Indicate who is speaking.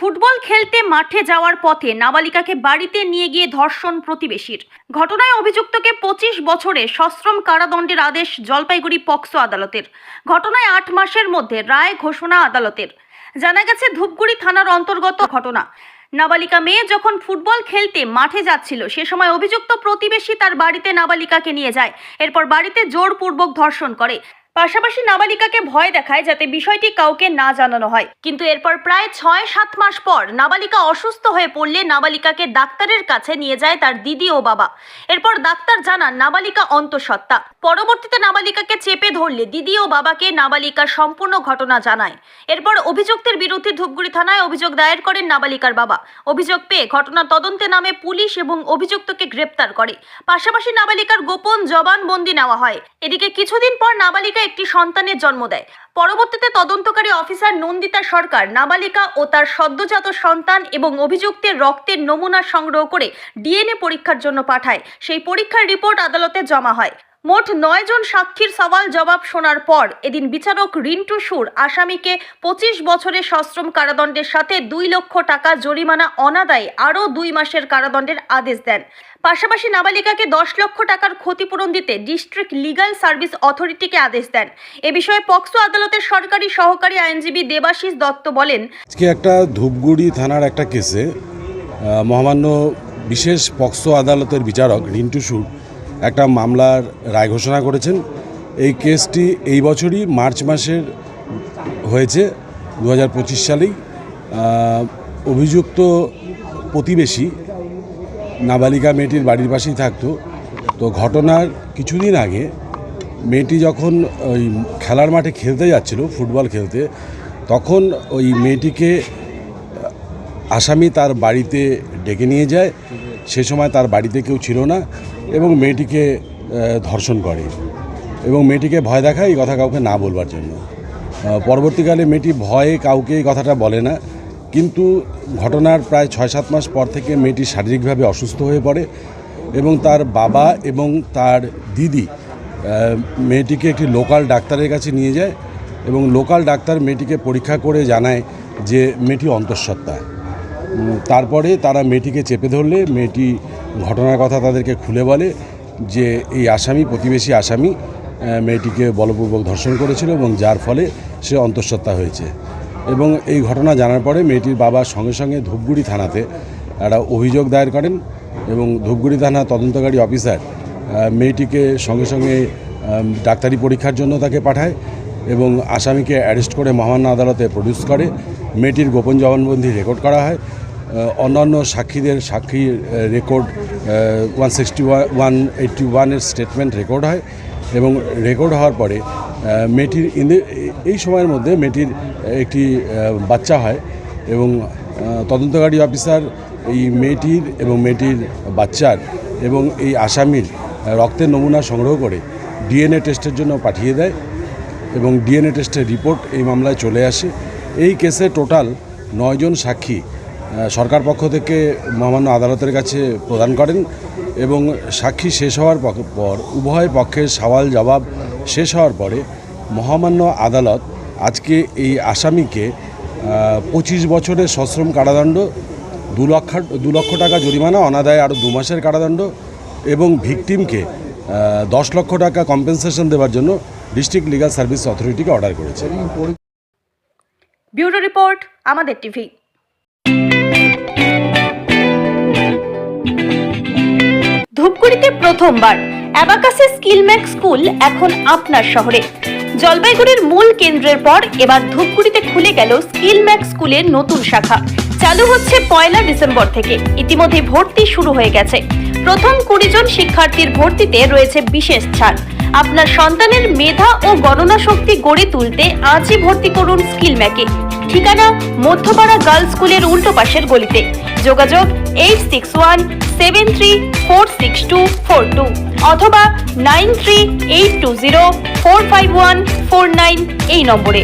Speaker 1: Football খেলতে মাঠে যাওয়ার পথে নাবালিকাকে বাড়িতে নিয়ে গিয়ে ধর্ষণ প্রতিবেশীর। ঘটনায় অভিযুক্তকে পঁচিশ বছরে সশ্রম কারাদণ্ডের আদেশ জলপাইগুড়ি পক্সো আদালতের। ঘটনায় আট মাসের মধ্যে রায় ঘোষণা আদালতের। জানা গেছে, ধূপগুড়ি থানার অন্তর্গত ঘটনা। নাবালিকা মেয়ে যখন ফুটবল খেলতে মাঠে যাচ্ছিল, সে সময় অভিযুক্ত প্রতিবেশী তার বাড়িতে নাবালিকাকে নিয়ে যায়। এরপর বাড়িতে জোরপূর্বক ধর্ষণ করে। পাশাপাশি নাবালিকাকে ভয় দেখায় যাতে বিষয়টি কাউকে না জানানো হয়। কিন্তু এরপর প্রায় ছয় সাত মাস পর নাবালিকা অসুস্থ হয়ে পড়লে নাবালিকাকে ডাক্তারের কাছে নিয়ে যায় তার দিদি ও বাবা। এরপর ডাক্তার জানান নাবালিকা অন্তঃসত্ত্বা। পরবর্তীতে নাবালিকাকে চেপে ধরলে দিদি ও বাবাকে নাবালিকার সম্পূর্ণ ঘটনা জানায়। এরপর অভিযুক্তের বিরুদ্ধে ধূপগুড়ি থানায় অভিযোগ দায়ের করেন নাবালিকার বাবা। অভিযোগ পেয়ে ঘটনা তদন্তে নামে পুলিশ এবং অভিযুক্তকে গ্রেপ্তার করে। পাশাপাশি নাবালিকার গোপন জবানবন্দি নেওয়া হয়। এদিকে কিছুদিন পর নাবালিকা একটি সন্তানের জন্ম দেয়। পরবর্তীতে তদন্তকারী অফিসার নন্দিতা সরকার নাবালিকা ও তার সদ্যজাত সন্তান এবং অভিযুক্তের রক্তের নমুনা সংগ্রহ করে ডিএনএ পরীক্ষার জন্য পাঠায়। সেই পরীক্ষার রিপোর্ট আদালতে জমা হয়। মোট নয় জন সাক্ষীর সওয়াল জবাব শোনার পর এদিন বিচারক রিন্টু সুর আসামিকে পঁচিশ বছরের সশ্রম কারাদণ্ডের সাথে দুই লক্ষ টাকা জরিমানা অনাদায়ে আরও দুই মাসের কারাদণ্ডের আদেশ দেন। পাশাপাশি নাবালিকাকে দশ লক্ষ টাকার ক্ষতিপূরণ দিতে ডিস্ট্রিক্ট লিগ্যাল সার্ভিস অথরিটিকে আদেশ দেন। এ বিষয়ে পক্সো আদালতের সরকারি সহকারী আইনজীবী দেবাশিস দত্ত বলেন,
Speaker 2: আজকে একটা ধূপগুড়ি থানার একটা কেসে মহামান্য বিশেষ পক্সো আদালতের বিচারক রিন্টু সুর একটা মামলার রায় ঘোষণা করেছেন। এই কেসটি এই বছরই মার্চ মাসের হয়েছে দু হাজার পঁচিশ সালেই। অভিযুক্ত প্রতিবেশী নাবালিকা মেয়েটির বাড়ির পাশেই থাকতো। তো ঘটনার কিছুদিন আগে মেয়েটি যখন ওই খেলার মাঠে খেলতে যাচ্ছিল, ফুটবল খেলতে, তখন ওই মেয়েটিকে আসামি তার বাড়িতে ডেকে নিয়ে যায়। সে সময় তার বাড়িতে কেউ ছিল না এবং মেয়েটিকে ধর্ষণ করে এবং মেয়েটিকে ভয় দেখায় এই কথা কাউকে না বলবার জন্য। পরবর্তীকালে মেয়েটি ভয়ে কাউকে এই কথাটা বলে না। কিন্তু ঘটনার প্রায় ছয় সাত মাস পর থেকে মেয়েটি শারীরিকভাবে অসুস্থ হয়ে পড়ে এবং তার বাবা এবং তার দিদি মেয়েটিকে একটি লোকাল ডাক্তারের কাছে নিয়ে যায় এবং লোকাল ডাক্তার মেয়েটিকে পরীক্ষা করে জানায় যে মেয়েটি অন্তঃসত্ত্বা। তারপরে তারা মেয়েটিকে চেপে ধরলে, মেয়েটি ঘটনার কথা তাদেরকে খুলে বলে যে এই আসামি, প্রতিবেশী আসামি মেয়েটিকে বলপূর্বক ধর্ষণ করেছিল এবং যার ফলে সে অন্তঃসত্ত্বা হয়েছে। এবং এই ঘটনা জানার পরে মেয়েটির বাবা সঙ্গে সঙ্গে ধূপগুড়ি থানাতে একটা অভিযোগ দায়ের করেন এবং ধূপগুড়ি থানা তদন্তকারী অফিসার মেয়েটিকে সঙ্গে সঙ্গে ডাক্তারি পরীক্ষার জন্য তাকে পাঠায় এবং আসামিকে অ্যারেস্ট করে মহামান্য আদালতে প্রডিউস করে। মেয়েটির গোপন জবানবন্দি রেকর্ড করা হয়। অন্যান্য সাক্ষীদের সাক্ষী record one sixty one eighty ওয়ানের স্টেটমেন্ট রেকর্ড হয় এবং রেকর্ড হওয়ার পরে মেয়েটির এই সময়ের মধ্যে মেয়েটির একটি বাচ্চা হয় এবং তদন্তকারী অফিসার এই মেয়েটির এবং মেয়েটির বাচ্চার এবং এই আসামির রক্তের নমুনা সংগ্রহ করে ডিএনএ টেস্টের জন্য পাঠিয়ে দেয়। এবং ডিএনএ টেস্টের রিপোর্ট এই মামলায় চলে আসে। এই কেসে টোটাল নয়জন সাক্ষী সরকার পক্ষ থেকে মহামান্য আদালতের কাছে প্রদান করেন এবং সাক্ষী শেষ হওয়ার পর উভয় পক্ষের সওয়াল জবাব শেষ হওয়ার পরে মহামান্য আদালত আজকে এই আসামিকে পঁচিশ বছরের সশ্রম কারাদণ্ড, দু লক্ষ দু লক্ষ টাকা জরিমানা, অনাদায় আরও দু মাসের কারাদণ্ড এবং ভিকটিমকে দশ লক্ষ টাকা কম্পেনসেশন দেওয়ার জন্য ডিস্ট্রিক্ট লিগাল সার্ভিস অথরিটিকে অর্ডার করেছে।
Speaker 1: ব্যুরো রিপোর্ট, আমাদের টিভি। ধূপগুড়িতে প্রথমবার অ্যাবাকাসে স্কিল ম্যাক স্কুল এখন আপনার শহরে। জলপাইগুড়ির মূল কেন্দ্রের পর এবার ধূপগুড়িতে খুলে গেল স্কিল ম্যাক স্কুলের নতুন শাখা। চালু হচ্ছে পয়লা ডিসেম্বর থেকে। ইতিমধ্যে ভর্তি শুরু হয়ে গেছে। প্রথম কুড়ি জন শিক্ষার্থীর ভর্তিতে রয়েছে বিশেষ ছাড়। আপনার সন্তানের মেধা ও গণনা শক্তি গড়ে তুলতে আজই ভর্তি করুন স্কিল ম্যাকে। ঠিকানা মধ্যপাড়া গার্লস স্কুলের উল্টো পাশের গলিতে। যোগাযোগ eight six one seven three four six two four two অথবা nine three eight two zero four five one four nine এই নম্বরে।